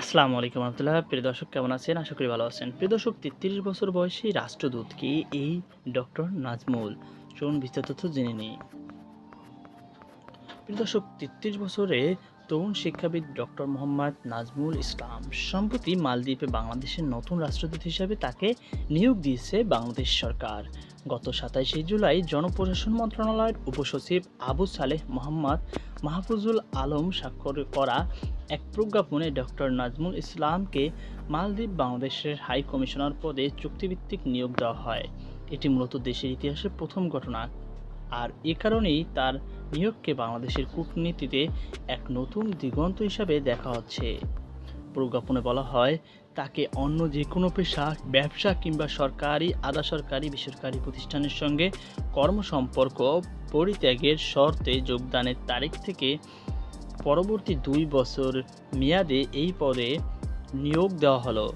আসসালামু আলাইকুম রহমতুল্লাহ প্রিয় দর্শক, কেমন আছেন? আশা করি ভালো আছেন। প্রিয় দর্শক তেত্রিশ বছর বয়সী রাষ্ট্রদূত কি? এই ডক্টর নাজমুল। চলুন বিস্তারিত জেনে নিই। প্রিয় দর্শক তেত্রিশ বছরে তরুণ শিক্ষাবিদ ডক্টর মোহাম্মদ নাজমুল ইসলাম সম্প্রতি মালদ্বীপে বাংলাদেশের নতুন রাষ্ট্রদূত হিসেবে তাকে নিয়োগ দিয়েছে বাংলাদেশ সরকার। গত সাতাইশে জুলাই জনপ্রশাসন মন্ত্রণালয়ের উপসচিব আবু সালেহ মোহাম্মদ মাহফুজুল আলম স্বাক্ষর করা এক প্রজ্ঞাপনে ডক্টর নাজমুল ইসলামকে মালদ্বীপ বাংলাদেশের হাই কমিশনার পদে চুক্তিভিত্তিক নিয়োগ দেওয়া হয়। এটি মূলত দেশের ইতিহাসে প্রথম ঘটনা। আর এ কারণেই তার নিয়োগকে বাংলাদেশের কূটনীতিতে এক নতুন দিগন্ত হিসাবে দেখা হচ্ছে। প্রজ্ঞাপনে বলা হয়, তাকে অন্য যে কোনো পেশা, ব্যবসা কিংবা সরকারি, আধা সরকারি, বেসরকারি প্রতিষ্ঠানের সঙ্গে কর্মসম্পর্ক পরিত্যাগের শর্তে যোগদানের তারিখ থেকে পরবর্তী দুই বছর মেয়াদে এই পদে নিয়োগ দেওয়া হলো।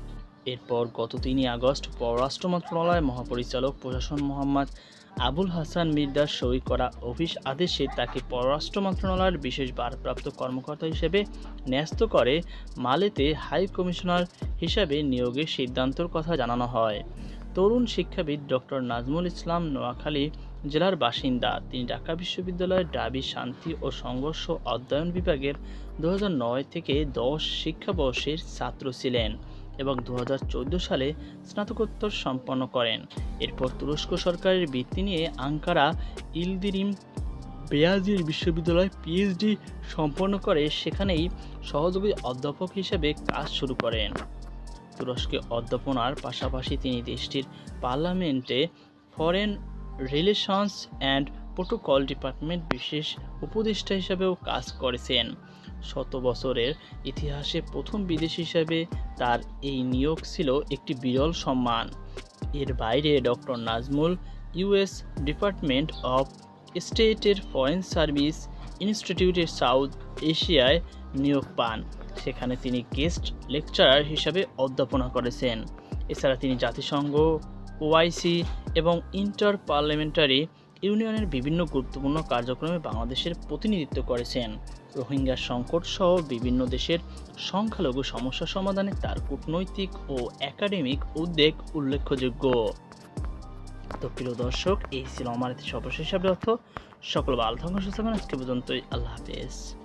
এরপর গত তিনই আগস্ট পররাষ্ট্র মন্ত্রণালয় মহাপরিচালক প্রশাসন মোহাম্মদ আবুল হাসান মির্দার সই করা অফিস আদেশে তাকে পররাষ্ট্র মন্ত্রণালয়ের বিশেষ ভারপ্রাপ্ত কর্মকর্তা হিসেবে ন্যস্ত করে মালেতে হাই কমিশনার হিসাবে নিয়োগের সিদ্ধান্তর কথা জানানো হয়। তরুণ শিক্ষাবিদ ডক্টর নাজমুল ইসলাম নোয়াখালী জেলার বাসিন্দা। তিনি ঢাকা বিশ্ববিদ্যালয়ের ডাবি শান্তি ও সংঘর্ষ অধ্যয়ন বিভাগের দু হাজার নয় থেকে দশ শিক্ষাবর্ষের ছাত্র ছিলেন। এবং দু হাজার চৌদ্দ সালে স্নাতকোত্তর সম্পন্ন করেন। এরপর তুরস্ক সরকারের বৃত্তি নিয়ে আঙ্কারা ইলদিরিম বেয়াজির বিশ্ববিদ্যালয় পিএইচডি সম্পন্ন করে, সেখানেই সহযোগী অধ্যাপক হিসেবে কাজ শুরু করেন। তুরস্কে অধ্যাপনার পাশাপাশি তিনি দেশটির পার্লামেন্টে foreign relations and protocol department বিশেষ উপদেষ্টা হিসেবেও কাজ করেছেন। শত বছরের ইতিহাসে প্রথম বিদেশি হিসাবে তার এই নিয়োগ ছিল একটি বিরল সম্মান। এর বাইরে doctor Nazmul US department of স্টেটের ফরেন সার্ভিস ইনস্টিটিউটের সাউথ এশিয়ায় নিয়োগ পান। সেখানে তিনি গেস্ট লেকচারার হিসাবে অধ্যাপনা করেছেন। এছাড়া তিনি জাতিসংঘ, ওআইসি এবং ইন্টার পার্লামেন্টারি ইউনিয়নের বিভিন্ন গুরুত্বপূর্ণ কার্যক্রমে বাংলাদেশের প্রতিনিধিত্ব করেছেন। রোহিঙ্গা সংকট সহ বিভিন্ন দেশের সংখ্যালঘু সমস্যা সমাধানে তার কূটনৈতিক ও একাডেমিক উদ্বেগ উল্লেখযোগ্য। তো প্রিয় দর্শক, এই ছিল আমার সর্বশেষ অর্থ সকল ভালো থাকুন, সুস্থ আজকে পর্যন্তই। আল্লাহ হাফেজ।